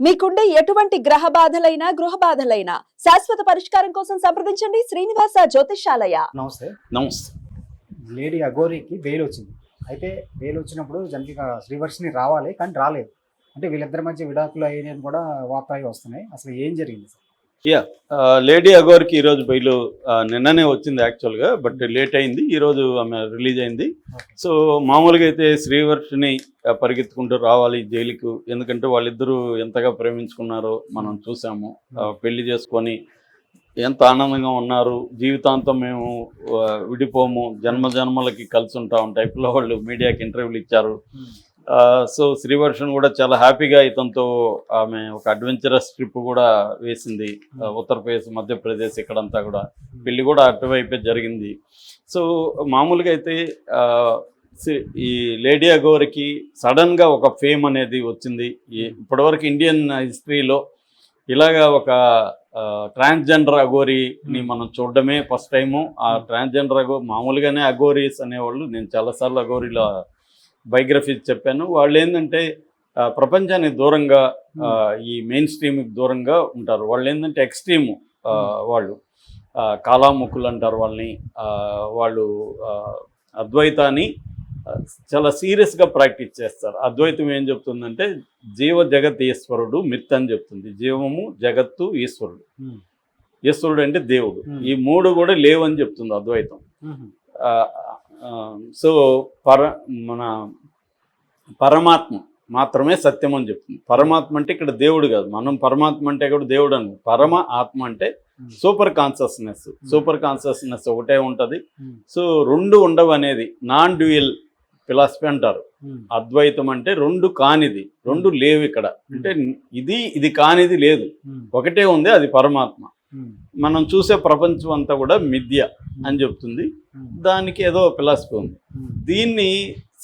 మీకుండే ఎటువంటి గ్రహ బాధలైనా గృహ బాధలైనా శాశ్వత పరిష్కారం కోసం సంప్రదించండి శ్రీనివాస జ్యోతిషాలయ నమస్తే. నమస్తే. లేడీ అగోరికి బెయిల్ వచ్చింది. అయితే బెయిల్ వచ్చినప్పుడు జనకి శ్రీవర్షిని రావాలి కానీ రాలేదు. అంటే వీళ్ళిద్దరి మధ్య విడాకులు అయినాయని కూడా వార్తలు వస్తున్నాయి. అసలు ఏం జరిగింది? సార్ యా లేడీ అగోర్కి ఈరోజు బయలు uh, నిన్ననే వచ్చింది యాక్చువల్గా బట్ లేట్ అయింది. ఈరోజు ఆమె రిలీజ్ అయింది. సో మామూలుగా అయితే శ్రీవర్షిని uh, పరిగెత్తుకుంటూ రావాలి జైలుకు. ఎందుకంటే వాళ్ళిద్దరూ ఎంతగా ప్రేమించుకున్నారో మనం చూసాము. Uh, పెళ్ళి చేసుకొని ఎంత ఆనందంగా ఉన్నారు. జీవితాంతం మేము విడిపోము. జన్మ జన్మలకి కలిసి ఉంటాం టైప్లో వాళ్ళు మీడియాకి ఇంటర్వ్యూలు ఇచ్చారు. Hmm. సో శ్రీవర్షన్ కూడా చాలా హ్యాపీగా ఇతనితో ఆమె ఒక అడ్వెంచరస్ ట్రిప్ కూడా వేసింది. ఉత్తరప్రదేశ్ మధ్యప్రదేశ్ ఇక్కడంతా కూడా. పెళ్ళి కూడా అటువైపే జరిగింది. సో మామూలుగా అయితే ఈ లేడీ అగోరికి సడన్గా ఒక ఫేమ్ అనేది వచ్చింది. ఈ- ఇప్పటివరకు ఇండియన్ హిస్టరీలో ఇలాగా ఒక ట్రాన్స్జెండర్ అగోరీని మనం చూడడమే ఫస్ట్ టైము. ఆ ట్రాన్స్జెండర్ అగో మామూలుగానే అగోరీస్ అనేవాళ్ళు. నేను చాలాసార్లు అగోరీలో బయోగ్రఫీస్ చెప్పాను. వాళ్ళు ఏంటంటే ప్రపంచానికి దూరంగా ఈ మెయిన్ స్ట్రీమ్కి దూరంగా ఉంటారు. వాళ్ళు ఏంటంటే ఎక్స్ట్రీము వాళ్ళు. కాలాముఖులు అంటారు వాళ్ళని. వాళ్ళు అద్వైతాన్ని చాలా సీరియస్గా ప్రాక్టీస్ చేస్తారు. అద్వైతం ఏం చెప్తుందంటే జీవ జగత్ ఈశ్వరుడు మిత్ అని చెప్తుంది. జీవము జగత్తు ఈశ్వరుడు. ఈశ్వరుడు అంటే దేవుడు. ఈ మూడు కూడా లేవని చెప్తుంది అద్వైతం. సో పర మన పరమాత్మ మాత్రమే సత్యం అని చెప్తుంది. పరమాత్మ అంటే ఇక్కడ దేవుడు కాదు. మనం పరమాత్మ అంటే కూడా దేవుడు అని పరమ ఆత్మ అంటే సూపర్ కాన్షియస్నెస్. సూపర్ కాన్షియస్నెస్ ఒకటే ఉంటుంది. సో రెండు ఉండవు అనేది నాన్ డ్యూయల్ ఫిలాసఫీ అంటారు. అద్వైతం అంటే రెండు కానిది. రెండు లేవు ఇక్కడ. అంటే ఇది ఇది కానిది లేదు. ఒకటే ఉంది అది పరమాత్మ. మనం చూసే ప్రపంచం అంతా కూడా మిథ్య అని చెప్తుంది. దానికి ఏదో ఫిలాసఫీ ఉంది. దీన్ని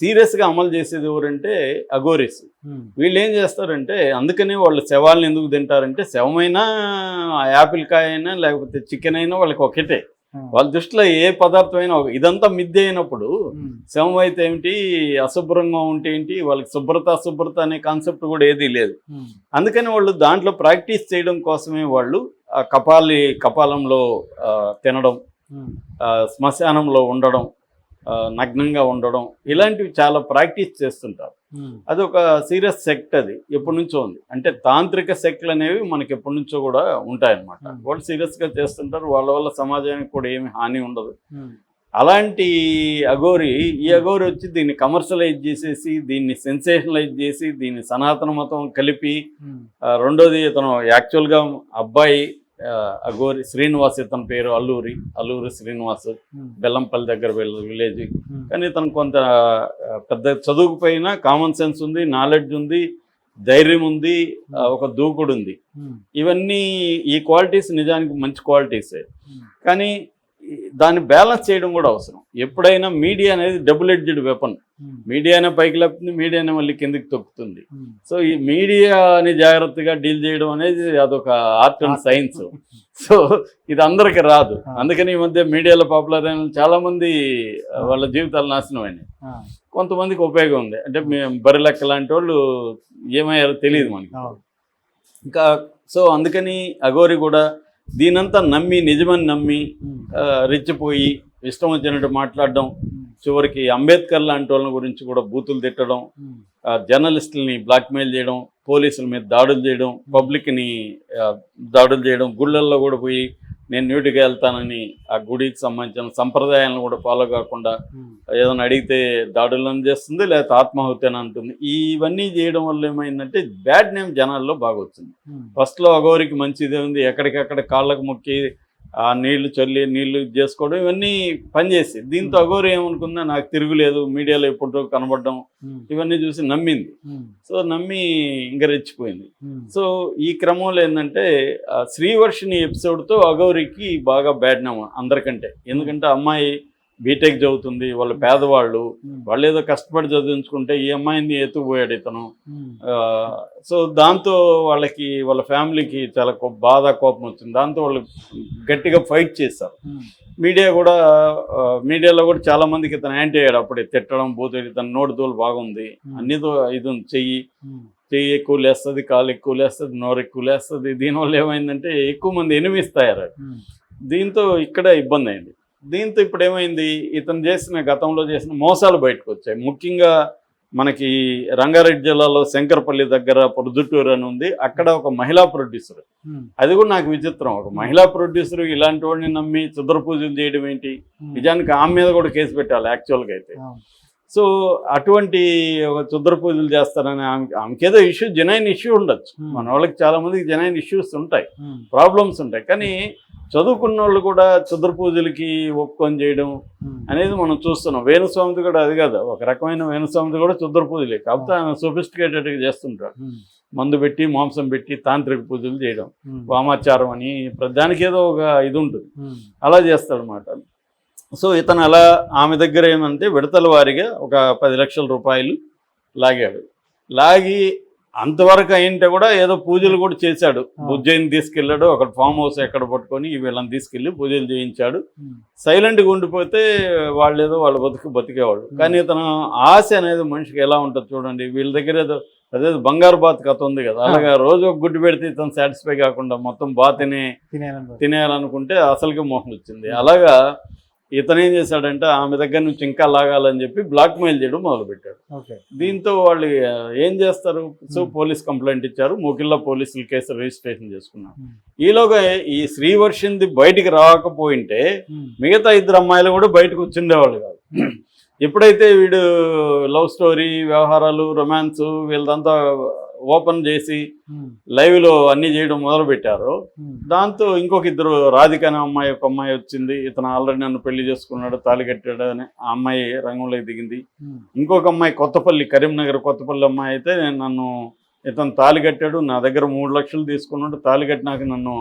సీరియస్గా అమలు చేసేది ఎవరంటే అగోరిస్ వీళ్ళు ఏం చేస్తారంటే అందుకనే వాళ్ళు శవాలను ఎందుకు తింటారంటే శవమైనా ఆ యాపిల్ కాయ అయినా లేకపోతే చికెన్ అయినా వాళ్ళకి ఒకటే. వాళ్ళ దృష్టిలో ఏ పదార్థం అయినా ఒక- ఇదంతా మిథ్య అయినప్పుడు శవం అయితే ఏమిటి? అశుభ్రంగా ఉంటే ఏంటి? వాళ్ళకి శుభ్రత అశుభ్రత అనే కాన్సెప్ట్ కూడా ఏదీ లేదు. అందుకని వాళ్ళు దాంట్లో ప్రాక్టీస్ చేయడం కోసమే వాళ్ళు కపాలి కపాలంలో తినడం శ్మశానంలో ఉండడం నగ్నంగా ఉండడం ఇలాంటివి చాలా ప్రాక్టీస్ చేస్తుంటారు. అది ఒక సీరియస్ సెక్ట్ అది ఎప్పటి నుంచో ఉంది. అంటే తాంత్రిక సెక్ట్లు అనేవి మనకి ఎప్పటి నుంచో కూడా ఉంటాయన్నమాట. వాళ్ళు సీరియస్గా చేస్తుంటారు వాళ్ళ వల్ల సమాజానికి కూడా ఏమి హాని ఉండదు. అలాంటి అఘోరి ఈ అఘోరి వచ్చి దీన్ని కమర్షియలైజ్ చేసేసి దీన్ని సెన్సేషనలైజ్ చేసి దీన్ని సనాతన మతం కలిపి రెండోది ఇతను యాక్చువల్గా అబ్బాయి ఆ, అఘోరి శ్రీనివాస్ ఇతని పేరు అల్లూరి అల్లూరి శ్రీనివాస్. బెల్లంపల్లి దగ్గర విలేజ్. కానీ ఇతను కొంత పెద్ద చదువుకుపోయినా కామన్ సెన్స్ ఉంది నాలెడ్జ్ ఉంది ధైర్యం ఉంది ఒక దూకుడు ఉంది. ఇవన్నీ ఈ క్వాలిటీస్ నిజానికి మంచి క్వాలిటీసే కానీ దాన్ని బ్యాలెన్స్ చేయడం కూడా అవసరం. ఎప్పుడైనా మీడియా అనేది డబుల్ ఎడ్జ్డ్ వెపన్ మీడియానే పైకి లేపుతుంది మీడియానే మళ్ళీ కిందికి తొక్కుతుంది. సో ఈ మీడియాని జాగ్రత్తగా డీల్ చేయడం అనేది అదొక ఆర్ట్ అండ్ సైన్స్ సో ఇది అందరికి రాదు. అందుకని ఈ మధ్య మీడియాలో పాపులర్ అయిన చాలా మంది ఆ, వాళ్ళ జీవితాలు నాశనం అయినాయి. కొంతమందికి ఉపయోగం ఉంది. అంటే మేము బరిలెక్క లాంటి వాళ్ళు ఏమయ్యారో తెలియదు మనకి. ఇంకా సో అందుకని అఘోరి కూడా దీనంతా నమ్మి నిజమని నమ్మి రెచ్చిపోయి ఇష్టం వచ్చినట్టు మాట్లాడడం చివరికి అంబేద్కర్ లాంటి వాళ్ళ గురించి కూడా బూతులు తిట్టడం జర్నలిస్టులని బ్లాక్మెయిల్ చేయడం పోలీసుల మీద దాడులు చేయడం పబ్లిక్ని దాడులు చేయడం గుళ్ళల్లో కూడా పోయి నేను న్యూటిగా వెళ్తానని ఆ గుడికి సంబంధించిన సంప్రదాయాలను కూడా ఫాలో కాకుండా ఏదైనా అడిగితే దాడులను చేస్తుంది లేకపోతే ఆత్మాహుతి అని అంటుంది. ఇవన్నీ చేయడం వల్ల ఏమైందంటే బ్యాడ్ నేమ్ జనాల్లో బాగా వచ్చింది ఫస్ట్లో అగోరికి మంచిదే ఉంది ఎక్కడికక్కడ కాళ్ళకు మొక్కి ఆ నీళ్ళు చల్లి నీళ్ళు చేసుకోవడం ఇవన్నీ పనిచేసి దీంతో అగోరి ఏమనుకుందా నాకు తిరుగులేదు మీడియాలో ఎప్పుడో కనబడడం ఇవన్నీ చూసి నమ్మింది. సో నమ్మి ఇంకా రెచ్చిపోయింది. సో ఈ క్రమంలో ఏంటంటే శ్రీవర్షిని ఎపిసోడ్తో అగౌరికి బాగా బ్యాడ్ నేమ్ అందరికంటే. ఎందుకంటే అమ్మాయి బీటెక్ చదువుతుంది వాళ్ళు పేదవాళ్ళు వాళ్ళు ఏదో కష్టపడి చదివించుకుంటే ఈ అమ్మాయిని ఎత్తుకుపోయాడు ఇతను. ఆ, సో దాంతో వాళ్ళకి వాళ్ళ ఫ్యామిలీకి చాలా కో- బాధ కోపం వచ్చింది. దాంతో వాళ్ళు గట్టిగా ఫైట్ చేస్తారు మీడియా కూడా మీడియాలో కూడా చాలా మందికి ఇతను యాంటీ అయ్యాడు. అప్పుడే తిట్టడం పోతే ఇతను నోటి తోలు బాగుంది. అన్నితో ఇది చెయ్యి. చెయ్యి ఎక్కువ లేస్తుంది కాలు ఎక్కువ లేస్తుంది నోరు ఎక్కువ లేస్తుంది. దీనివల్ల ఏమైందంటే ఎక్కువ మంది ఎనిమిస్ తయారయ్యారు. ఉమ్. దీంతో ఇక్కడ ఇబ్బంది అయింది. దీంతో ఇప్పుడు ఏమైంది ఇతను చేసిన గతంలో చేసిన మోసాలు బయటకు వచ్చాయి ముఖ్యంగా మనకి రంగారెడ్డి జిల్లాలో శంకరపల్లి దగ్గర పొద్దుటూరు అని ఉంది అక్కడ ఒక మహిళా ప్రొడ్యూసర్. అది కూడా నాకు విచిత్రం ఒక మహిళా ప్రొడ్యూసర్ ఇలాంటి వాడిని నమ్మి చుద్ర పూజలు చేయడం ఏంటి. నిజానికి ఆమె మీద కూడా కేసు పెట్టాలి యాక్చువల్గా అయితే. సో అటువంటి ఒక చుద్ర పూజలు చేస్తారని ఆమె ఆమెకేదో ఇష్యూ జెనైన్ ఇష్యూ ఉండొచ్చు. మన వాళ్ళకి చాలా మందికి జెనైన్ ఇష్యూస్ ఉంటాయి. ప్రాబ్లమ్స్ ఉంటాయి కానీ చదువుకున్న వాళ్ళు కూడా చుద్ర పూజలకి ఒప్పుకొని చేయడం ఉమ్. అనేది మనం చూస్తున్నాం. వేణుస్వామిది కూడా అది కాదు. ఒక రకమైన వేణుస్వామిది కూడా చుద్ర పూజలే. కాకపోతే ఆయన సొఫిస్టికేటెడ్గా చేస్తుంటాడు. మందు పెట్టి మాంసం పెట్టి తాంత్రిక పూజలు చేయడం. ఉమ్. వామాచారం అని దానికి ఏదో ఒక ఇది ఉంటుంది. ఉమ్. అలా చేస్తాడనమాట సో ఇతను అలా ఆమె దగ్గర ఏమంటే విడతల వారిగా ఒక పది లక్షల రూపాయలు లాగాడు. లాగి అంతవరకు అయింటే కూడా ఏదో పూజలు కూడా చేశాడు. బుజ్జయిని తీసుకెళ్ళాడు అక్కడ ఫామ్ హౌస్ ఎక్కడ పట్టుకొని వీళ్ళని తీసుకెళ్ళి పూజలు చేయించాడు. సైలెంట్గా ఉండిపోతే వాళ్ళు ఏదో వాళ్ళ బతుకు బతికేవాడు. కానీ ఇతను ఆశ అనేది మనిషికి ఎలా ఉంటుంది చూడండి. వీళ్ళ దగ్గర ఏదో అదే బంగారు బాత్ కథ ఉంది కదా. అలాగా రోజు ఒక గుడ్డు పెడితే ఇతను సాటిస్ఫై కాకుండా మొత్తం బాతిని తినేయాలని తినేయాలనుకుంటే అసలుకి మోహం వచ్చింది. అలాగా ఇతను ఏం చేశాడంటే ఆమె దగ్గర నుంచి ఇంకా లాగాలని చెప్పి బ్లాక్ మెయిల్ చేయడం మొదలుపెట్టాడు. దీంతో వాళ్ళు ఏం చేస్తారు? సో. పోలీస్ కంప్లైంట్ ఇచ్చారు. మూకిల్లా పోలీసులు కేసు రిజిస్ట్రేషన్ చేసుకున్నారు. ఈలోగా ఈ శ్రీవర్షింది బయటికి రాకపోయింటే. మిగతా ఇద్దరు అమ్మాయిలు కూడా బయటకు వచ్చిండేవాళ్ళు కాదు. ఎప్పుడైతే వీడు లవ్ స్టోరీ వ్యవహారాలు రొమాన్స్ వీళ్ళదంతా ఓపెన్ చేసి. లైవ్లో అన్నీ చేయడం మొదలు పెట్టారో ఉమ్. దాంతో ఇంకొక ఇద్దరు రాధిక అనే అమ్మాయి ఒక అమ్మాయి వచ్చింది ఇతను ఆల్రెడీ నన్ను పెళ్ళి చేసుకున్నాడు తాళి కట్టాడు అని ఆ అమ్మాయి రంగంలోకి దిగింది. ఇంకొక అమ్మాయి కొత్తపల్లి కరీంనగర్ కొత్తపల్లి అమ్మాయి అయితే నన్ను ఇతను తాళి కట్టాడు నా దగ్గర మూడు లక్షలు తీసుకున్నాడు తాళి కట్టినాక నన్ను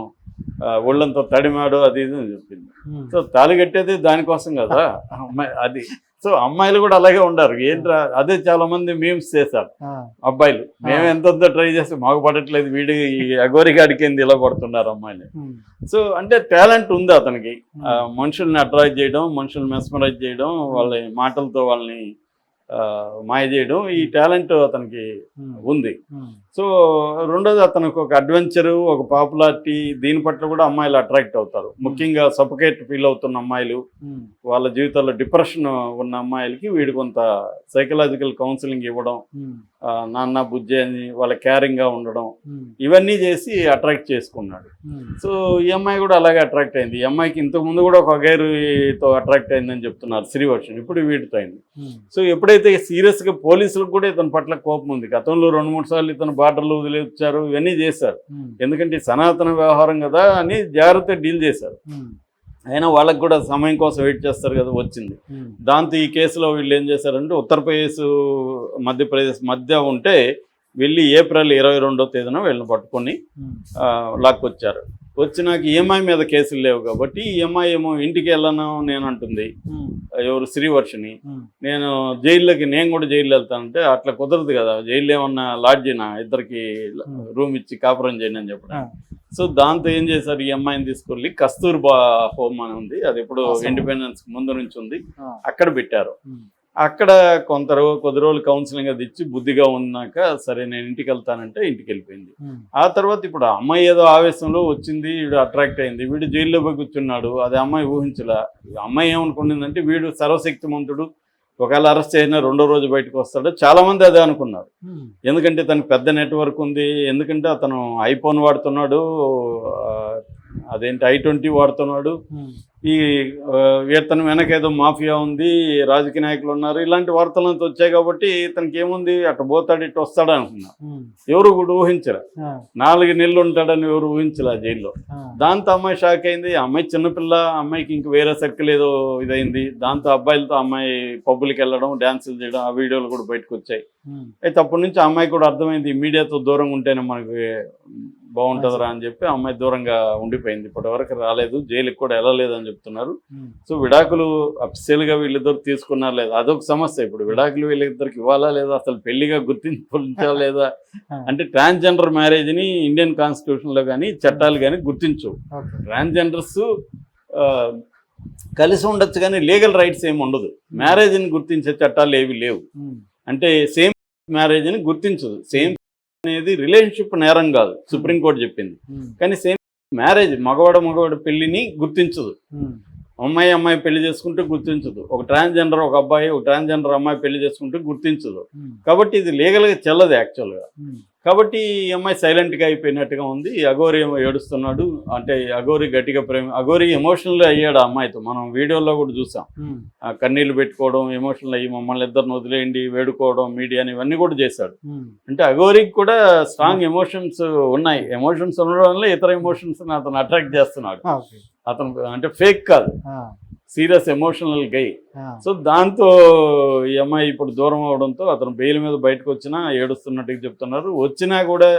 ఒళ్ళంతా తడిమాడు అది ఇది అని చెప్పింది. సో తాళి కట్టేది దానికోసం కదా? అమ్మాయి అది. సో అమ్మాయిలు కూడా అలాగే ఉండారు. ఏంట్రా అదే చాలా మంది మీమ్స్ చేశారు. అబ్బాయిలు మేము ఎంతెంత ట్రై చేస్తే మాకు పడట్లేదు వీడు గాడికి ఇలా పడుతున్నారు అమ్మాయిలు. సో అంటే టాలెంట్ ఉంది అతనికి. మనుషుల్ని అట్రాక్ట్ చేయడం మనుషుల్ని మెస్మరైజ్ చేయడం వాళ్ళ మాటలతో వాళ్ళని మాయ చేయడం ఈ టాలెంట్ అతనికి. ఉంది. సో రెండోది అతనికి ఒక అడ్వెంచరు ఒక పాపులారిటీ దీని పట్ల కూడా అమ్మాయిలు అట్రాక్ట్ అవుతారు ముఖ్యంగా సఫకేట్ ఫీల్ అవుతున్న అమ్మాయిలు. వాళ్ళ జీవితాల్లో డిప్రెషన్ ఉన్న అమ్మాయిలకి వీడు కొంత సైకలాజికల్ కౌన్సిలింగ్ ఇవ్వడం నాన్న బుజ్జి అని వాళ్ళ కేరింగ్గా ఉండడం. ఇవన్నీ చేసి అట్రాక్ట్ చేసుకున్నాడు. సో ఈ అమ్మాయి కూడా అలాగే అట్రాక్ట్ అయింది ఈ అమ్మాయికి ఇంతకు ముందు కూడా ఒక గైరుతో అట్రాక్ట్ అయిందని చెప్తున్నారు శ్రీవర్షన్ ఇప్పుడు వీటితో అయింది. సో ఎప్పుడైతే సీరియస్గా పోలీసులకు కూడా ఇతని పట్ల కోపం ఉంది గతంలో రెండు మూడు సార్లు ఇతను బాటలు వదిలేచ్చారు ఇవన్నీ చేశారు. ఎందుకంటే సనాతన వ్యవహారం కదా అని జాగ్రత్త డీల్ చేశారు. అయినా వాళ్ళకి కూడా సమయం కోసం వెయిట్ చేస్తారు కదా వచ్చింది ఉమ్. దాంతో ఈ కేసులో వీళ్ళు ఏం చేశారంటే ఉత్తరప్రదేశ్ మధ్యప్రదేశ్ మధ్య ఉంటే వెళ్ళి ఏప్రిల్ ఇరవై రెండో తేదీన వీళ్ళని పట్టుకొని. ఆ, లాక్కొచ్చారు వచ్చినాక ఈఎంఐ మీద కేసులు లేవు కాబట్టి ఈఎంఐ ఏమో ఇంటికి వెళ్ళను నేను అంటుంది ఉమ్. ఎవరు శ్రీవర్షిని ఉమ్. నేను జైల్లోకి నేను కూడా జైలు వెళ్తానంటే అట్లా కుదరదు కదా జైలు ఏమన్నా లాడ్జినా ఇద్దరికి రూమ్ ఇచ్చి కాపురం చేయండి అని చెప్పడం. సో దాంతో ఏం చేశారు ఈ అమ్మాయిని తీసుకెళ్ళి కస్తూర్బా హోమ్ అని ఉంది అది ఎప్పుడు ఆశ్రమం. ఇండిపెండెన్స్ ముందు నుంచి ఉంది. అక్కడ పెట్టారు. అక్కడ కొంత కొద్ది రోజులు కౌన్సిలింగ్ అది ఇచ్చి బుద్ధిగా ఉన్నాక సరే నేను ఇంటికి వెళ్తానంటే ఇంటికి వెళ్ళిపోయింది. ఆ తర్వాత ఇప్పుడు అమ్మాయి ఏదో ఆవేశంలో వచ్చింది వీడు అట్రాక్ట్ అయింది వీడు జైల్లో పోయి కూర్చున్నాడు అది అమ్మాయి ఊహించలా అమ్మాయి ఏమనుకునిందంటే వీడు సర్వశక్తిమంతుడు ఒకవేళ అరెస్ట్ అయినా రెండో రోజు బయటకు వస్తాడు చాలా మంది అదే అనుకున్నారు. ఎందుకంటే తనకి పెద్ద నెట్వర్క్ ఉంది ఎందుకంటే అతను ఐఫోన్ వాడుతున్నాడు అదేంటి ఐ ట్వంటీ వాడుతున్నాడు ఉమ్. ఈ ఆ, ఇతను వెనక ఏదో మాఫియా ఉంది రాజకీయ నాయకులు ఉన్నారు ఇలాంటి వార్తలంతా వచ్చాయి కాబట్టి ఇతనికి ఏముంది అటు పోతాడు ఇటు వస్తాడు అనుకున్నారు ఉమ్. ఎవరు కూడా ఊహించరు. నాలుగు నెలలు ఉంటాడని ఎవరు ఊహించలే జైల్లో. దాంతో అమ్మాయి షాక్ అయింది అమ్మాయి చిన్నపిల్ల అమ్మాయికి ఇంక వేరే సర్కిల్ ఏదో ఇదైంది దాంతో అబ్బాయిలతో అమ్మాయి పబ్బులకి వెళ్ళడం డ్యాన్సులు చేయడం ఆ వీడియోలు కూడా బయటకు వచ్చాయి ఉమ్. అయితే అప్పటి నుంచి అమ్మాయి కూడా అర్థమైంది మీడియాతో దూరంగా ఉంటేనే మనకి బాగుంటుందిరా అని చెప్పి అమ్మాయి దూరంగా ఉండిపోయింది. ఇప్పటి వరకు రాలేదు జైలుకి కూడా వెళ్ళలేదు అని చెప్తున్నారు. ఉమ్. సో విడాకులు అఫిషియల్గా వీళ్ళిద్దరు తీసుకున్నారా లేదా? అదొక సమస్య. ఇప్పుడు విడాకులు వీళ్ళిద్దరికి ఇవ్వాలా లేదా? అసలు పెళ్ళిగా గుర్తించాలా లేదా. అంటే ట్రాన్స్జెండర్ మ్యారేజ్ని ఇండియన్ కాన్స్టిట్యూషన్లో కానీ చట్టాలు కానీ గుర్తించవు. ట్రాన్స్జెండర్స్ కలిసి ఉండొచ్చు కానీ లీగల్ రైట్స్ ఏమి ఉండదు. మ్యారేజ్ని గుర్తించే చట్టాలు ఏవి లేవు. ఉమ్. అంటే సేమ్ మ్యారేజ్ని గుర్తించదు. సేమ్ అనేది రిలేషన్షిప్ నేరం కాదు. సుప్రీంకోర్టు చెప్పింది. కానీ సేమ్ మ్యారేజ్ మగవాడు మగవాడు పెళ్ళిని గుర్తించదు. అమ్మాయి అమ్మాయి పెళ్ళి చేసుకుంటే గుర్తించదు. ఒక ట్రాన్స్జెండర్ ఒక అబ్బాయి ఒక ట్రాన్స్జెండర్ అమ్మాయి పెళ్ళి చేసుకుంటే గుర్తించదు. కాబట్టి ఇది లీగల్గా చెల్లదు యాక్చువల్గా కాబట్టి ఈ అమ్మాయి సైలెంట్గా అయిపోయినట్టుగా ఉంది. అఘోరి ఏడుస్తున్నాడు. అంటే అఘోరి గట్టిగా ప్రేమ అఘోరి ఎమోషనల్ అయ్యాడు ఆ అమ్మాయితో. మనం వీడియోలో కూడా చూసాం. ఆ కన్నీళ్ళు పెట్టుకోవడం ఎమోషనల్ అయ్యి మమ్మల్ని ఇద్దరిని వదిలేయండి వేడుకోవడం మీడియాని ఇవన్నీ కూడా చేశాడు. అంటే అఘోరికి కూడా స్ట్రాంగ్ ఎమోషన్స్ ఉన్నాయి. ఎమోషన్స్ ఉండడం వల్ల ఇతర ఎమోషన్స్ అతను అట్రాక్ట్ చేస్తున్నాడు. అతను అంటే ఫేక్ కాదు. సీరియస్ ఎమోషనల్ గై. సో దాంతో ఈ అమ్మాయి ఇప్పుడు దూరం అవడంతో అతను బెయిల్ మీద బయటకు వచ్చినా ఏడుస్తున్నట్టుగా చెప్తున్నారు. వచ్చినా కూడా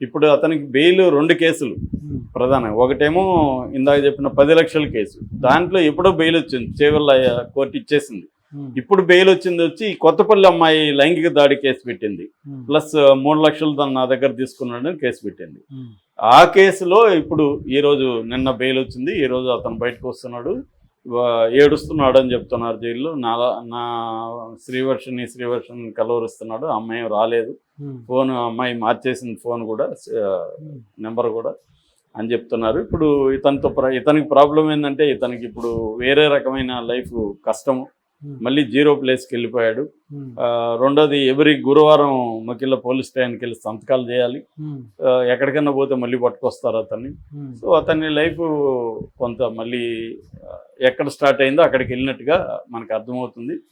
ఇప్పుడు అతనికి బెయిల్ రెండు కేసులు ప్రధానం ఒకటేమో ఇందాక చెప్పిన పది లక్షల కేసు. దాంట్లో ఎప్పుడో బెయిల్ వచ్చింది చేవల్ల కోర్టు ఇచ్చేసింది. ఇప్పుడు బెయిల్ వచ్చింది వచ్చి కొత్తపల్లి అమ్మాయి లైంగిక దాడి కేసు పెట్టింది. ప్లస్ మూడు లక్షలు తను నా దగ్గర తీసుకున్నాడని కేసు పెట్టింది. ఆ కేసులో ఇప్పుడు ఈ రోజు నిన్న బెయిల్ వచ్చింది ఈ రోజు అతను బయటకు వస్తున్నాడు. ఏడుస్తున్నాడు అని చెప్తున్నారు జైల్లో. నా నా శ్రీవర్షిని శ్రీవర్షిని కలవరిస్తున్నాడు. అమ్మాయి రాలేదు. ఫోన్ అమ్మాయి మార్చేసింది ఫోన్ కూడా నెంబర్ కూడా అని చెప్తున్నారు. ఇప్పుడు ఇతనితో ప్ర- ఇతనికి ప్రాబ్లం ఏంటంటే ఇతనికి ఇప్పుడు వేరే రకమైన లైఫ్ కష్టము. మళ్ళీ జీరో ప్లేస్కి వెళ్ళిపోయాడు. రెండోది ఎవ్రీ గురువారం మకిళ్ళ పోలీస్ స్టేషన్కి వెళ్ళి సంతకాలు చేయాలి. ఎక్కడికైనా పోతే మళ్ళీ పట్టుకొస్తారు అతన్ని. సో అతని లైఫ్ కొంత మళ్ళీ ఎక్కడ స్టార్ట్ అయిందో అక్కడికి వెళ్ళినట్టుగా మనకు అర్థమవుతుంది.